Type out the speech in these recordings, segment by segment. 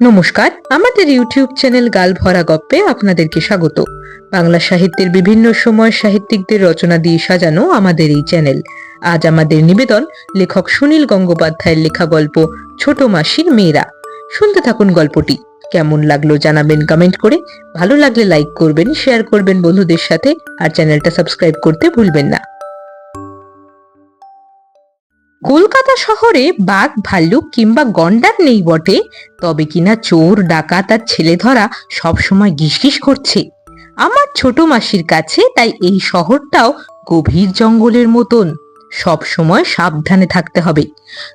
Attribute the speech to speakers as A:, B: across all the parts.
A: নমস্কার, আমাদের YouTube channel গাল ভরা গপ্পে আপনাদেরকে স্বাগত। বাংলা সাহিত্যের বিভিন্ন সময় সাহিত্যিকদের রচনা দিয়ে সাজানো আমাদের এই চ্যানেল। আজ আমাদের নিবেদন লেখক সুনীল গঙ্গোপাধ্যায়ের লেখা গল্প ছোট মাসির মেয়েরা। শুনতে থাকুন গল্পটি। কেমন লাগল জানাবেন কমেন্ট করে। ভালো লাগলে লাইক করবেন, শেয়ার করবেন বন্ধুদের সাথে। আর চ্যানেলটা সাবস্ক্রাইব করতে ভুলবেন না। কলকাতা শহরে বাঘ, ভাল্লুক কিংবা গন্ডার নেই বটে, তবে কিনা চোর, ডাকাত আর ছেলে ধরা সবসময় গিসগিস করছে। আমার ছোট মাসির কাছে তাই এই শহরটাও গভীর জঙ্গলের মতন। সব সময় সাবধানে থাকতে হবে।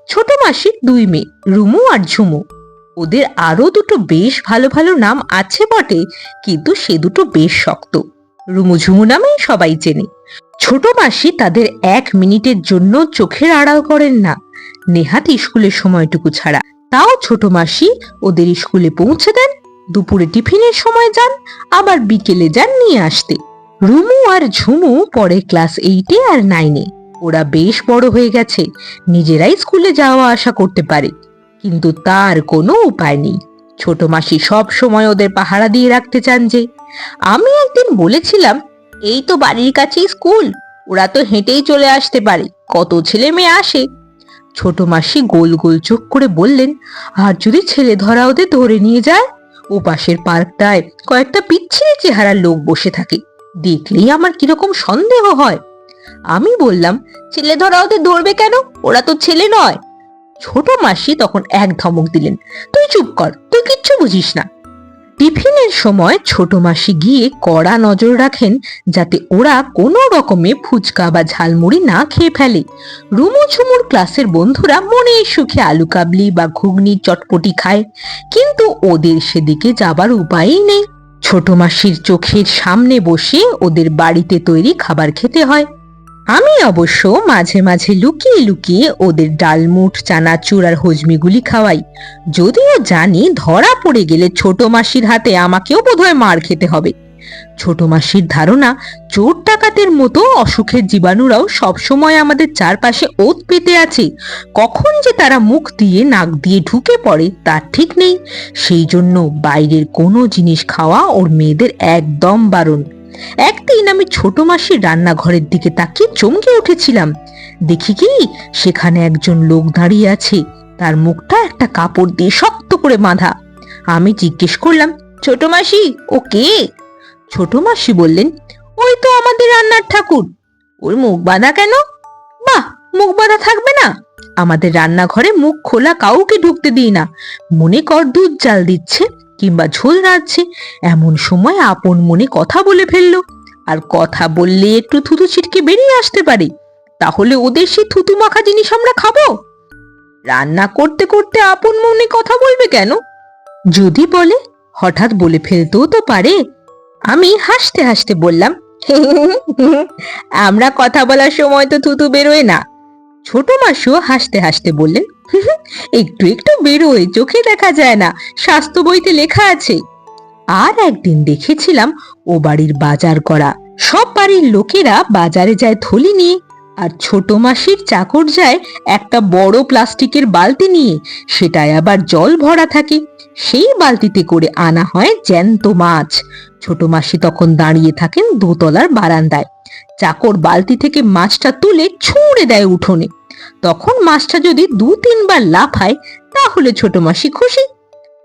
A: ছোট মাসির দুই মেয়ে, রুমু আর ঝুমু। ওদের আরও দুটো বেশ ভালো ভালো নাম আছে বটে, কিন্তু সে দুটো বেশ শক্ত। রুমু ঝুমু নামেই সবাই চেনে। ছোট মাসি তাদের এক মিনিটের জন্য চোখের আড়াল করেন না। নেহাত স্কুলের সময়টুকু ছাড়া। তাও ছোট মাসি ওদের স্কুলে পৌঁছে দেন, দুপুরে টিফিনের সময় যান, আবার বিকেলে যান নিয়ে আসতে। রুমু আর ঝুমু পরে ক্লাস এইটে আর নাইনে ওরা বেশ বড় হয়ে গেছে, নিজেরাই স্কুলে যাওয়া আসা করতে পারে। কিন্তু তার কোনো উপায় নেই। ছোট মাসি সব সময় ওদের পাহারা দিয়ে রাখতে চান যে, আমি একদিন বলেছিলাম এই তো বাড়ির কাছেই স্কুল। ওরা তো হেঁটেই চলে আসতে পারে। কত ছেলে মেয়ে আসে। ছোট মাসি গোল গোল চোখ করে বললেন, আর যদি ছেলে ধরা ওদের ধরে নিয়ে যায়? ও পাশের পার্কটায় কয়েকটা পিচ্ছিরি চেহারার লোক বসে থাকে। দেখলেই আমার কীরকম সন্দেহ হয়। আমি বললাম, ছেলে ধরা ওদের ধরবে কেন? ওরা তো ছেলে নয়। ছোট মাসি তখন এক ধমক দিলেন, তুই চুপ কর, তুই কিচ্ছু বুঝিস না। টিফিনের সময় ছোট মাসি গিয়ে কড়া নজর রাখেন যাতে ওরা কোনো রকমে ফুচকা বা ঝালমুড়ি না খেয়ে ফেলে। রুমু ঝুমুর ক্লাসের বন্ধুরা মনে সুখে আলু কাবলি বা ঘুগনি চটপটি খায়, কিন্তু ওদের সেদিকে যাবার উপায়ই নেই। ছোট মাসির চোখের সামনে বসে ওদের বাড়িতে তৈরি খাবার খেতে হয়। আমি অবশ্য মাঝে মাঝে লুকিয়ে লুকিয়ে ওদের ডালমুট চানাচুর আর হজমিগুলি খাওয়াই। যদিও জানি ধরা পড়ে গেলে ছোট মাসির হাতে আমাকেও বোধহয় মার খেতে হবে। ছোট মাসির ধারণা, চোর ডাকাতের মতো অসুখের জীবাণুরাও সবসময় আমাদের চারপাশে ওত পেতে আছে। কখন যে তারা মুখ দিয়ে, নাক দিয়ে ঢুকে পড়ে, তার ঠিক নেই। সেই জন্য বাইরের কোনো জিনিস খাওয়া ওর মেয়েদের একদম বারণ। একদিন আমি ছোট মাসির রান্নাঘরের দিকে তাকিয়ে চমকে উঠেছিলাম। দেখি কি, সেখানে একজন লোক দাঁড়িয়ে আছে। তার মুখটা একটা কাপড় দিয়ে শক্ত করে বাঁধা। আমি জিজ্ঞেস করলাম, ছোট মাসি, ও কে? ছোট মাসি বললেন, ওই তো আমাদের রান্নার ঠাকুর। ওর মুখ বাঁধা কেন? বাহ, মুখ বাঁধা থাকবে না। আমাদের রান্নাঘরে মুখ খোলা কাউকে ঢুকতে দিই না। মনে কর দুধ জাল দিচ্ছে। কিংবা ঝোল রাঁধছে, এমন সময় আপন মনে কথা বলে ফেলল। আর কথা বললে একটু থুতু ছিটকে বেরিয়ে আসতে পারে। তাহলে ওদের সেই থুতু মাখা জিনিস আমরা খাব? রান্না করতে করতে আপন মনে কথা বলবে কেন? যদি বলে, হঠাৎ বলে ফেলতেও তো পারে। আমি হাসতে হাসতে বললাম আমরা কথা বলার সময় তো থুতু বেরোয় না। ছোট মাসিও হাসতে হাসতে বললেন একটু একটু বেরোয়, চোখে দেখা যায় না, স্বাস্থ্য বইতে লেখা আছে। আর একদিন দেখেছিলাম ও বাড়ির বাজার করা। সব বাড়ির লোকেরা বাজারে যায় থলি নিয়ে, আর ছোট মাসির চাকর যায় একটা বড় প্লাস্টিকের বালতি নিয়ে, সেটায় আবার জল ভরা থাকে। সেই বালতিতে করে আনা হয় জ্যান্ত মাছ। ছোট মাসি তখন দাঁড়িয়ে থাকেন দোতলার বারান্দায়। চাকর বালতি থেকে মাছটা তুলে ছুঁড়ে দেয় উঠোনে। তখন মাছটা যদি দু তিনবার লাফায়, তাহলে ছোট মাসি খুশি।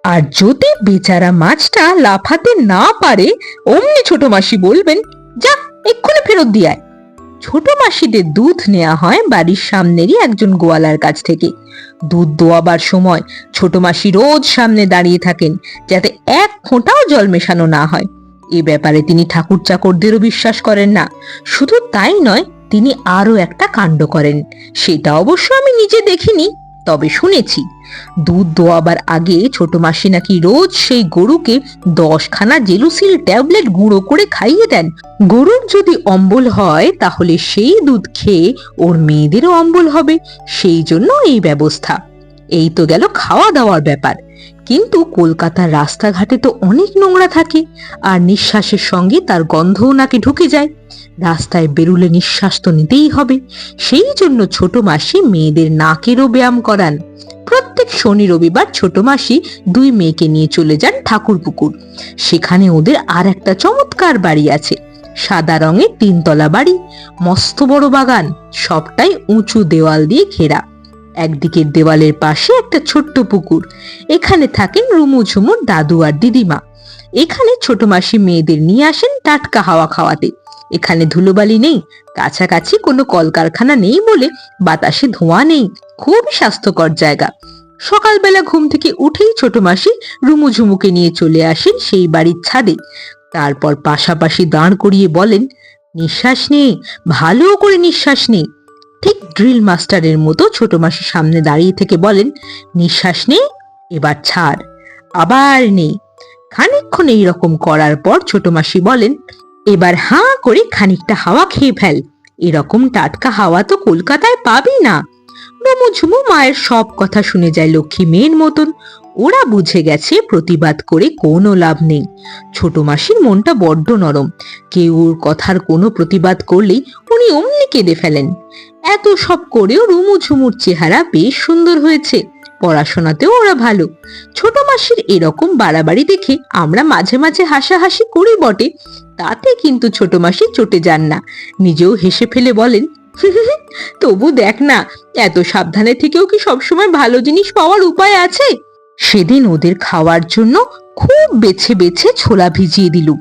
A: আর যদি বেচারা মাছটা লাফাতে না পারে, অমনি ছোট মাসি বলবেন, যা, এক্ষুনি ফেরত দিয়ে ছোট মাসিদের দুধ নেওয়া হয় বাড়ির সামনেরই একজন গোয়ালার কাছ থেকে। দুধ দোয়াবার সময় ছোট মাসি রোজ সামনে দাঁড়িয়ে থাকেন, যাতে এক ফোঁটাও জল মেশানো না হয়। এ ব্যাপারে তিনি ঠাকুর চাকরদেরও বিশ্বাস করেন না। শুধু তাই নয়, তিনি আরও একটা কাণ্ড করেন। সেটা অবশ্য আমি নিজে দেখিনি, তবে শুনেছি। দুধ দোয়াবার আগে ছোট মাসি নাকি রোজ সেই গরুকে দশখানা জেলুসিল ট্যাবলেট গুঁড়ো করে খাইয়ে দেন। গরুর যদি অম্বল হয়, তাহলে সেই দুধ খেয়ে ওর মেয়েদেরও অম্বল হবে। সেই জন্য এই ব্যবস্থা। এই তো গেল খাওয়া দাওয়ার ব্যাপার। কিন্তু কলকাতার রাস্তাঘাটে তো অনেক নোংরা থাকে, আর নিঃশ্বাসের সঙ্গে তার গন্ধও নাকি ঢুকে যায়। রাস্তায় বেরুলে নিঃশ্বাস তো নিতেই হবে। সেই জন্য ছোট মাসি মেয়েদের নাকেরও ব্যায়াম করান। প্রত্যেক শনি রবিবার ছোট মাসি দুই মেয়েকে নিয়ে চলে যান ঠাকুর পুকুর সেখানে ওদের আর একটা চমৎকার বাড়ি আছে। সাদা রঙের তিনতলা বাড়ি, মস্ত বড় বাগান, সবটাই উঁচু দেওয়াল দিয়ে ঘেরা। একদিকের দেওয়ালের পাশে একটা ছোট্ট পুকুর, এখানে থাকেন রুমু ঝুমুর দাদু আর দিদিমা। এখানে ছোট মাসি মেয়েদের নিয়ে আসেন টাটকা হাওয়া খাওয়াতে। এখানে ধুলোবালি নেই, কাছাকাছি কোনো কলকারখানা নেই বলে বাতাসে ধোঁয়া নেই, খুবই স্বাস্থ্যকর জায়গা। সকালবেলা ঘুম থেকে উঠেই ছোট মাসি রুমু ঝুমুকে নিয়ে চলে আসেন সেই বাড়ির ছাদে। তারপর পাশাপাশি দাঁড় করিয়ে বলেন, নিঃশ্বাস নে, ভালো করে নিঃশ্বাস নে। ঠিক ড্রিল মাস্টারের মতো ছোট মাসি সামনে দাঁড়িয়ে থেকে বলেন, নিঃশ্বাস নেই এবার ছাড়। আবার নেই। খানিকক্ষণ এইরকম করার পর ছোট মাসি বলেন, এবার হাঁ করে খানিকটা হাওয়া খেয়ে ফেল। এরকম টাটকা হাওয়া তো কলকাতায় পাবি না। রমু ঝুমু মায়ের সব কথা শুনে যায় লক্ষ্মী মেয়ের মতন। ওরা বুঝে গেছে প্রতিবাদ করে কোনো লাভ নেই। ছোট মাসির মনটা বড্ড নরম। কেউ ওর কথার কোনো প্রতিবাদ করলেই উনি অমনি কেঁদে ফেলেন। এত সব করেও রুমু ঝুমুর চেহারা বেশ সুন্দর হয়েছে। পড়াশোনাতেও ওরা ভালো। ছোট মাসির এরকম বাড়াবাড়ি দেখে আমরা মাঝে মাঝে হাসাহাসি করি বটে। তাতে কিন্তু ছোট মাসি চটে যান না। নিজেও হেসে ফেলে বলেন তবু দেখ না, এত সাবধানে থেকেও কি সবসময় ভালো জিনিস পাওয়ার উপায় আছে? সেদিন ওদের খাওয়ার জন্য খুব বেছে বেছে ছোলা ভিজিয়ে দিলুম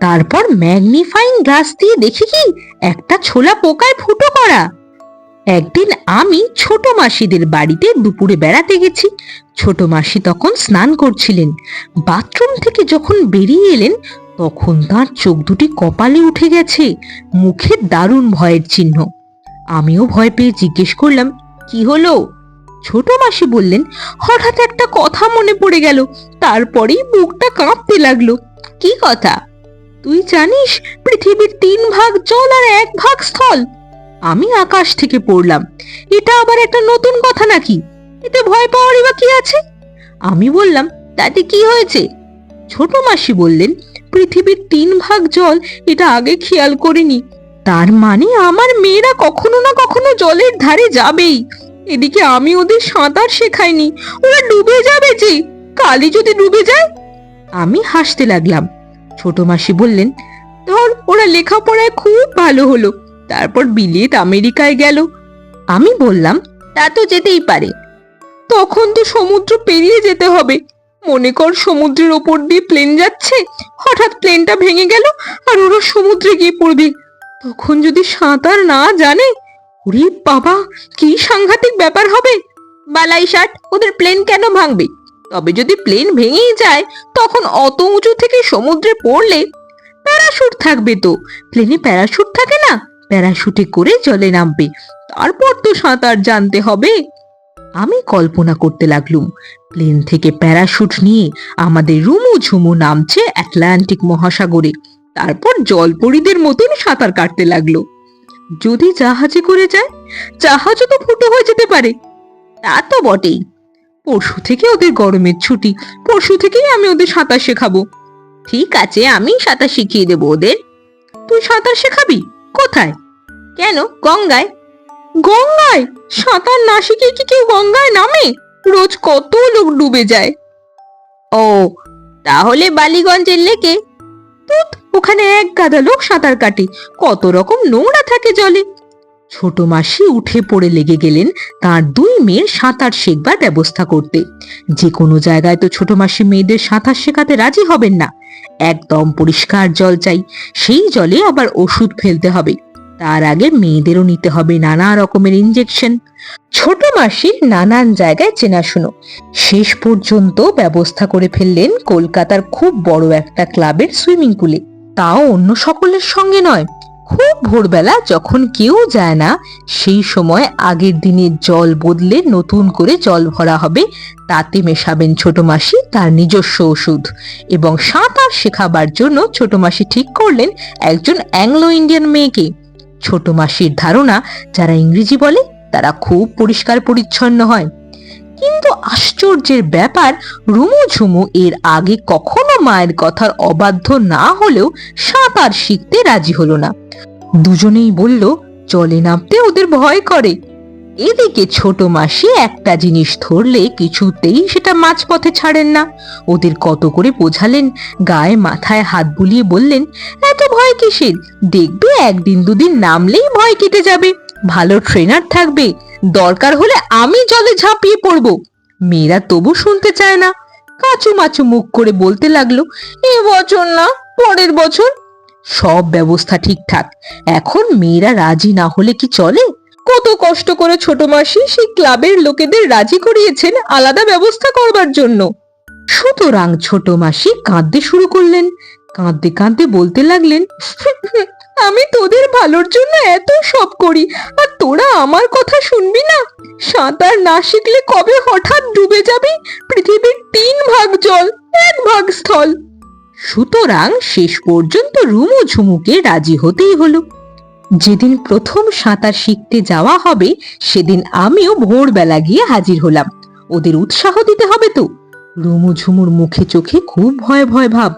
A: তারপর ম্যাগনিফাইং গ্লাস দিয়ে দেখি কি, একটা ছোলা পোকায় ফুটো করা। একদিন আমি ছোট মাসিদের বাড়িতে দুপুরে বেড়াতে গেছি। ছোট মাসি তখন স্নান করছিলেন। বাথরুম থেকে যখন বেরিয়ে এলেন, তখন তার চোখ দুটি কপালে উঠে গেছে। মুখে দারুণ ভয়ের চিহ্ন। আমিও ভয় পেয়ে জিজ্ঞেস করলাম, কি হলো? ছোট মাসি বললেন, হঠাৎ একটা কথা মনে পড়ে গেল। তারপরেই মুখটা কাঁপতে লাগল। কি কথা? তুই জানিস, পৃথিবীর তিন ভাগ জল আর এক ভাগ স্থল। আমি আকাশ থেকে পড়লাম। এটা আবার একটা নতুন কথা নাকি? এতে ভয় পাওয়ারই বা কি আছে? আমি বললাম, তাতে কি হয়েছে? ছোট মাসি বললেন, পৃথিবীর তিন ভাগ জল এটা আগে খেয়াল করিনি। তার মানে আমার মেয়েরা কখনো না কখনো জলের ধারে যাবেই। এদিকে আমি ওদের সাঁতার শেখাইনি। ওরা ডুবে যাবে যে। কালি যদি ডুবে যায়? আমি হাসতে লাগলাম। ছোট মাসি বললেন, ধর, ওরা লেখাপড়ায় খুব ভালো হলো। তারপর বিলেত আমেরিকায় গেল। আমি বললাম, তা তো যেতেই পারে। তখন তো সমুদ্র পেরিয়ে যেতে হবে। মনে কর সমুদ্রের ওপর দিয়ে প্লেন যাচ্ছে, হঠাৎ প্লেনটা ভেঙে গেল আর ওরা সমুদ্রে গিয়ে পড়বে। তখন যদি সাঁতার না জানে, ওরে বাবা, কি সাংঘাতিক ব্যাপার হবে। বালাই ষাট, ওদের প্লেন কেন ভাঙবে? তবে যদি প্লেন ভেঙেই যায়, তখন অত উঁচু থেকে সমুদ্রে পড়লে প্যারাশুট থাকবে তো। প্লেনে প্যারাশুট থাকে না? প্যারাশুটে করে জলে নামবে। তারপর তো সাঁতার জানতে হবে। আমি কল্পনা করতে লাগলুম, প্লেন থেকে প্যারাশুট নিয়ে আমাদের রুমু ঝুমু নামছে আটলান্টিক মহাসাগরে। তারপর জলপরীদের মতন সাঁতার কাটতে লাগল। যদি জাহাজে করে যায়, জাহাজও তো ফুটো হয়ে যেতে পারে। তা তো বটেই। পরশু থেকে ওদের গরমের ছুটি, পরশু থেকেই আমি ওদের সাঁতার শেখাবো। ঠিক আছে আমি সাঁতার শিখিয়ে দেবো ওদের। তুই সাঁতার শেখাবি? কোথায়? কেন? গঙ্গায়? গঙ্গায়? সাঁতার না শিখে কি কেউ গঙ্গায় নামে? রোজ কত লোক ডুবে যায়। ও, তাহলে বালিগঞ্জের লেকে তুত ওখানে এক গাদা লোক সাঁতার কাটে। কত রকম নোংরা থাকে জলে। ছোট মাসি উঠে পড়ে লেগে গেলেন তার দুই মেয়ের সাঁতার শেখবার ব্যবস্থা করতে। যে কোনো জায়গায় তো ছোট মাসি মেয়েদের সাঁতার শেখাতে রাজি হবেন না। একদম পরিষ্কার জল চাই। সেই জলে আবার ওষুধ ফেলতে হবে। তার আগে মেয়েদেরও নিতে হবে নানা রকমের ইঞ্জেকশন ছোট মাসির নানান জায়গায় চেনাশুনো। শেষ পর্যন্ত ব্যবস্থা করে ফেললেন কলকাতার খুব বড় একটা ক্লাবের সুইমিং পুলে। তাও অন্য সকলের সঙ্গে নয়। খুব ভোরবেলা যখন কেউ যায় না, সেই সময় আগের দিনের জল বদলে নতুন করে জল ভরা হবে, তাতে মেশাবেন ছোট মাসি তার নিজস্ব ওষুধ। এবং সাঁতার শেখাবার জন্য ছোট মাসি ঠিক করলেন একজন অ্যাংলো ইন্ডিয়ান মেয়েকে। ছোট মাসির ধারণা যারা ইংরেজি বলে, তারা খুব পরিষ্কার পরিচ্ছন্ন হয়। কিন্তু আশ্চর্যের ব্যাপার রুমু ঝুমু এর আগে কখনো মায়ের কথার অবাধ্য না হলেও সাঁতার শিখতে রাজি হলো না। দুজনেই বলল জলে নামতে ওদের ভয় করে। এদিকে ছোট মাসি একটা জিনিস ধরলে কিছুতেই সেটা মাঝপথে ছাড়েন না। ওদের কত করে বোঝালেন, গায়ে মাথায় হাত বুলিয়ে বললেন, এত ভয় কিসের? দেখবে একদিন দুদিন নামলেই ভয় কেটে যাবে। ভালো ট্রেনার থাকবে, দরকার হলে আমি জলে ঝাঁপিয়ে পড়ব। মেয়েরা তবু শুনতে চায় না। কাচু মাচু মুখ করে বলতে লাগল, এ বছর না, পরের বছর? সব ব্যবস্থা ঠিকঠাক। এখন মেয়েরা রাজি না হলে কি চলে? কত কষ্ট করে ছোট মাসি সেই ক্লাবের লোকেদের রাজি করিয়েছেন আলাদা ব্যবস্থা করবার জন্য। সুতরাং ছোট মাসি কাঁদতে শুরু করলেন। কাঁদতে কাঁদতে বলতে লাগলেন, আমি তোদের ভালোর জন্য এত সব করি, আর তোরা আমার কথা শুনবি না? সাঁতার না শিখলে কবে হঠাৎ ডুবে যাবি? পৃথিবীর তিন ভাগ জল, এক ভাগ স্থল। সুতরাং শেষ পর্যন্ত রুমু ঝুমুকে রাজি হতেই হলো। যেদিন প্রথম সাঁতার শিখতে যাওয়া হবে, সেদিন আমিও ভোরবেলা গিয়ে হাজির হলাম। ওদের উৎসাহ দিতে হবে তো। রুমু ঝুমুর মুখে চোখে খুব ভয় ভয় ভাব।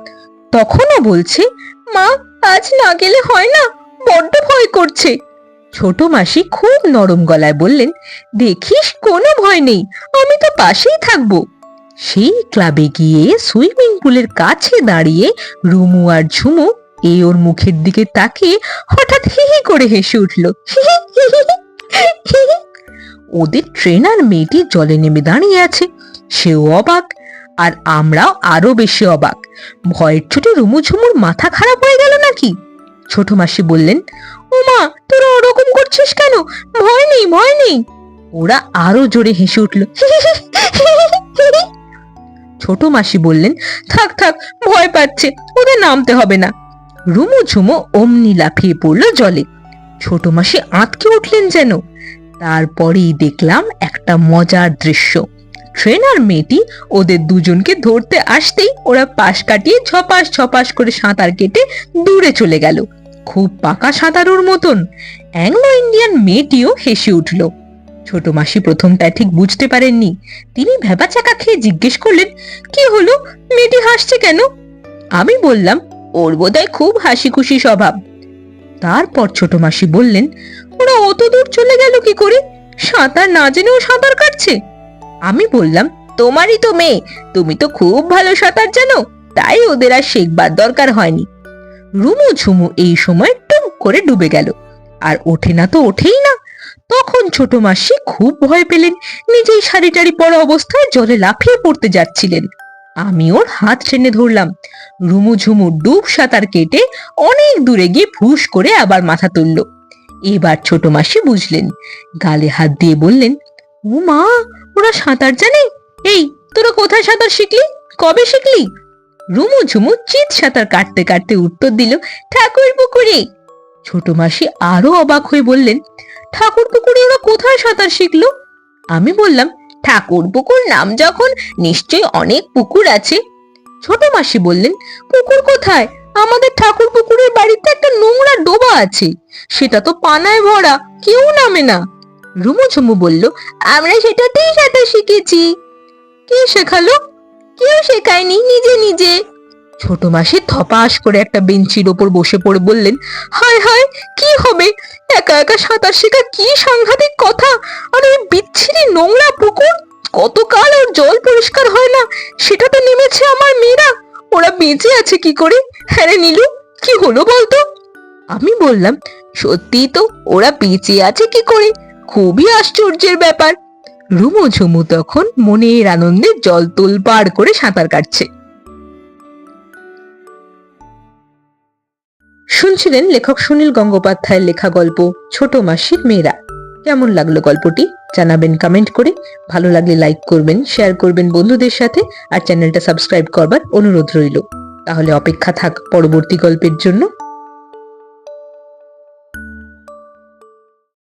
A: তখনও বলছে, মা, আজ না গেলে হয় না? বড্ড ভয় করছে। ছোট মাসি খুব নরম গলায় বললেন, দেখিস, কোনো ভয় নেই, আমি তো পাশেই থাকব। সেই ক্লাবে গিয়ে সুইমিং পুলের কাছে দাঁড়িয়ে রুমু আর ঝুমু এই ওর মুখের দিকে তাকিয়ে হঠাৎ হি হি করে হেসে উঠল। ওদের ট্রেনার মেয়েটি জলে নেমে দাঁড়িয়ে আছে। সেও অবাক, আর আমরাও আরও বেশি অবাক। ভয়ের চোটে রুমু ঝুমুর মাথা খারাপ হয়ে গেল নাকি? ছোট মাসি বললেন, ওমা, তোরা ওরকম করছিস কেন? ভয় নেই ভয় নেই। ওরা আরও জোরে হেসে উঠল ছোট মাসি বললেন, থাক থাক, ভয় পাচ্ছে, ওদের নামতে হবে না। রুমু ঝুমু অমনি লাফিয়ে পড়ল জলে। ছোট মাসি আঁতকে উঠলেন যেন। তারপরেই দেখলাম একটা মজার দৃশ্য। ট্রেনার মেয়েটি ওদের দুজনকে ধরতে আসতেই ওরা পাশ কাটিয়ে ছপাস ছপাস করে সাঁতার কেটে দূরে চলে গেল। খুব পাকা সাঁতারুর মতন। অ্যাংলো ইন্ডিয়ান মেয়েটিও হেসে উঠল। ছোট মাসি প্রথমটা ঠিক বুঝতে পারেননি। তিনি ভেবা চাকা খেয়ে জিজ্ঞেস করলেন, কি হলো? মেয়েটি হাসছে কেন? আমি বললাম ওর বোধহয় খুব হাসি খুশি স্বভাব। তারপর ছোট মাসি বললেন, ওরা অত দূর চলে গেল কি করে? সাঁতার না জেনেও সাঁতার কাটছে? আমি বললাম, তোমারই তো মেয়ে, তুমি তো খুব ভালো সাঁতার জানো, তাই ওদের আর শেখবার দরকার হয়নি। রুমু ঝুমু এই সময় টুম করে ডুবে গেল। আর ওঠে না তো ওঠেই না। তখন ছোট মাসি খুব ভয় পেলেন, নিজেই শাড়ি টাড়ি পরা অবস্থায় জলে লাফিয়ে পড়তে যাচ্ছিলেন। আমি ওর হাত টেনে ধরলাম। রুমু ঝুমু ডুব সাঁতার কেটে অনেক দূরে গিয়ে ফুস করে আবার মাথা তুলল। এবার ছোট মাসি বুঝলেন, গালে হাত দিয়ে বললেন, ও মা, ওরা সাঁতার জানে? এই, তোরা কোথায় সাঁতার শিখলি? কবে শিখলি? রুমু ঝুমু চিত সাঁতার কাটতে কাটতে উত্তর দিল, ঠাকুর পুকুরে। ছোট মাসি আরও অবাক হয়ে বললেন, ঠাকুর পুকুরে ওরা কোথায় সাঁতার শিখলো? আমি বললাম ঠাকুর পুকুর নাম যখন নিশ্চয় অনেক পুকুর আছে। ছোট মাসি বললেন, পুকুর কোথায়? আমাদের ঠাকুর পুকুরের বাড়িতে একটা নোংরা ডোবা আছে। সেটা তো পানায় ভরা, কেউ নামে না। রুমু ঝুমু বলল, আমরা সেটাতেই সাঁতার শিখেছি। কে শেখালো? কেউ শেখায়নি, নিজে নিজে। ছোট মাসি থপাস করে একটা বেঞ্চির ওপর বসে পড়ে বললেন, হায় হায়, কি হবে? একা একা সাঁতার শেখা কি সাংঘাতিক কথা? আর ওই বিচ্ছিরি নোংরা পুকুর, কতকাল ওর জল পরিষ্কার হয় না? সেটা তো নেমেছে আমার মেয়েরা ওরা বেঁচে আছে কি করে? হ্যাঁ নীলু, কি হলো বলতো? আমি বললাম সত্যি তো, ওরা বেঁচে আছে কি করে? খুবই আশ্চর্যের ব্যাপার। রুমো ঝুমু তখন মনের আনন্দে জল তোল পার করে সাঁতার কাটছে। শুনছিলেন লেখক সুনীল গঙ্গোপাধ্যায়ের লেখা গল্প ছোট মাসির মেয়েরা। কেমন লাগল গল্পটি? জানাবেন কমেন্ট করে। ভালো লাগলে লাইক করবেন শেয়ার করবেন বন্ধুদের সাথে আর চ্যানেলটা সাবস্ক্রাইব করবার অনুরোধ রইল। তাহলে অপেক্ষা থাক পরবর্তী গল্পের জন্য।